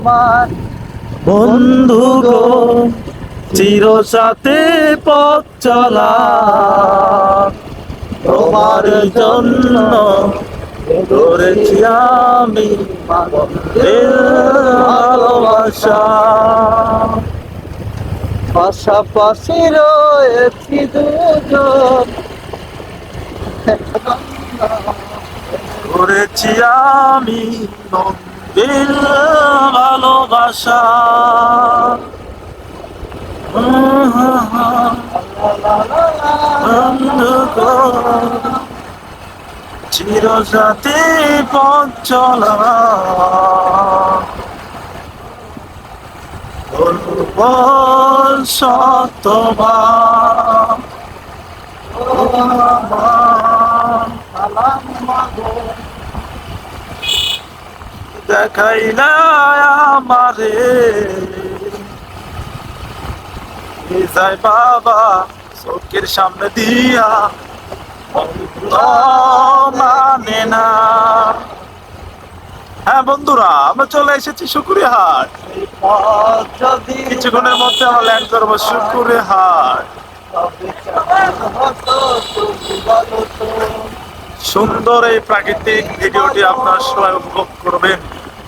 আমার। বন্ধু গো চির সাথে পথ চলা। তোমার জন্য করেছি আমি ভালোবাসা। পাশাপাশি রয়েছি দুজন। করেছি আমি মনের ভালোবাসা। বন্ধু গো চির সাথে পথ চলা বলব সত্যবার দেখাইলা আমারে। যাই বাবা চোখের সামনে দিয়া মানে না। হ্যাঁ বন্ধুরা, আমরা চলে এসেছি শুকুরি হাট। কিছুক্ষণের মধ্যে আমরা ল্যান্ড করব শুকুরি হাট। সুন্দর এই প্রাকৃতিক ভিডিওটি আপনার সবাই উপভোগ করবেন।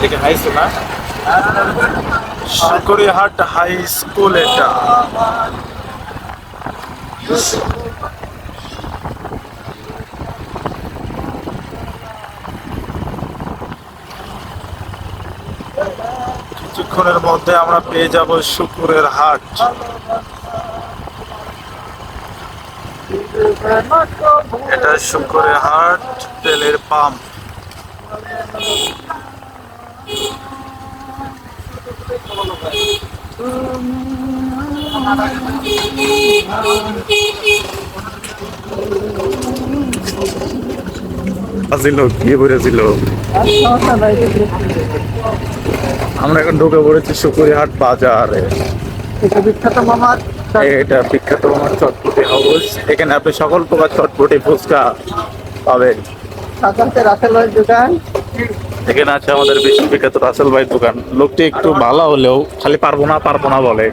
ওয়েলকাম হাই স্কুল না? শুকুরিহাট হাই স্কুল এটা। কিছুক্ষণের মধ্যে আমরা পেয়ে যাব শুকুরের হাট। এটা শুকুরের হাট তেলের পাম্প। আছিল কি বলেছিল আমরা এখন ঢুকে পড়েছি শুকুরিহাট বাজারে। এটা বিখ্যাত মামার এটা বিখ্যাত আমার চটপটি হাউস। এখানে আপনি সকল প্রকার চটপটি ফুচকা পাবেন। রাসেল ভাইয়ের দোকান? এখানে আছে আমাদের বেশি বিখ্যাত রাসেল ভাই দোকান। লোকটি একটু ভালো হলেও খালি পারব না পারব না বলে।